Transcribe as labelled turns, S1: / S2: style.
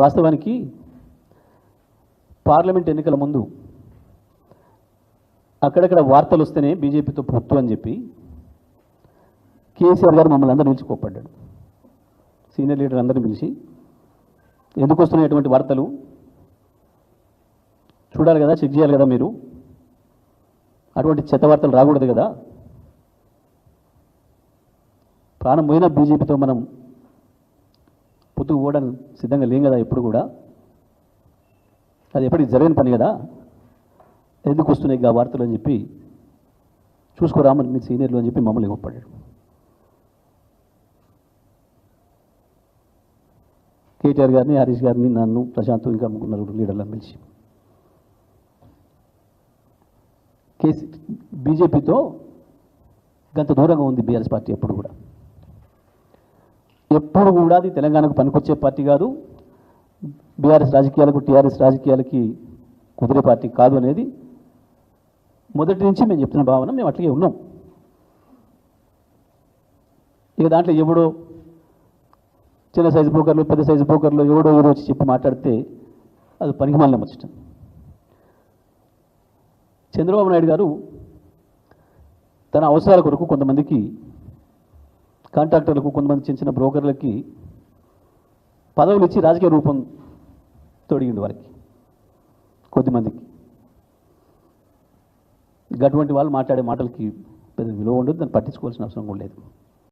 S1: వాస్తవానికి పార్లమెంట్ ఎన్నికల ముందు అక్కడక్కడ వార్తలు వస్తేనే బీజేపీతో పొత్తు అని చెప్పి కేసీఆర్ గారు మమ్మల్ని అందరూ పిలిచి కోప్పడ్డాడు. సీనియర్ లీడర్ అందరిని పిలిచి ఎందుకు వస్తున్నాయి వార్తలు? చూడాలి కదా చెక్ చేయాలి కదా మీరు? అటువంటి చెత్త వార్తలు రాకూడదు కదా? ప్రాణం పోయిన బీజేపీతో మనం పొత్తుకు పోవడానికి సిద్ధంగా లేం కదా ఎప్పుడు కూడా? అది ఎప్పటికి జరగని పని కదా? ఎందుకు వస్తున్నాయి ఆ వార్తలు అని చెప్పి చూసుకోరామని మీ సీనియర్లు అని చెప్పి మమ్మల్ని ఒప్పడాడు కేటీఆర్ గారిని హరీష్ గారిని నన్ను ప్రశాంత్ ఇంకా ముగ్గురు నలుగురు లీడర్లను పిలిచి. కేసీ బీజేపీతో గంత దూరంగా ఉంది బీఆర్ఎస్ పార్టీ ఎప్పుడు కూడా. ఎప్పుడు కూడా అది తెలంగాణకు పనికొచ్చే పార్టీ కాదు. బీఆర్ఎస్ రాజకీయాలకు టీఆర్ఎస్ రాజకీయాలకి కుదిరే పార్టీ కాదు అనేది మొదటి నుంచి మేము చెప్తున్న భావన. మేము అట్లాగే ఉన్నాం. ఇక దాంట్లో ఎవడో చిన్న సైజు పోకర్లు పెద్ద సైజు పోకర్లు ఎవడో ఎవడో వచ్చి చెప్పి మాట్లాడితే అది పనికి మళ్ళీ వచ్చటం చంద్రబాబు నాయుడు గారు తన అవసరాల కొరకు కొంతమందికి కాంట్రాక్టర్లకు కొంతమంది చిన్న చిన్న బ్రోకర్లకి పదవులు ఇచ్చి రాజకీయ రూపం తొడిగింది వారికి కొద్దిమందికి. అటువంటి వాళ్ళు మాట్లాడే మాటలకి పెద్ద విలువ ఉండదు దాన్ని పట్టించుకోవాల్సిన అవసరం కూడా లేదు.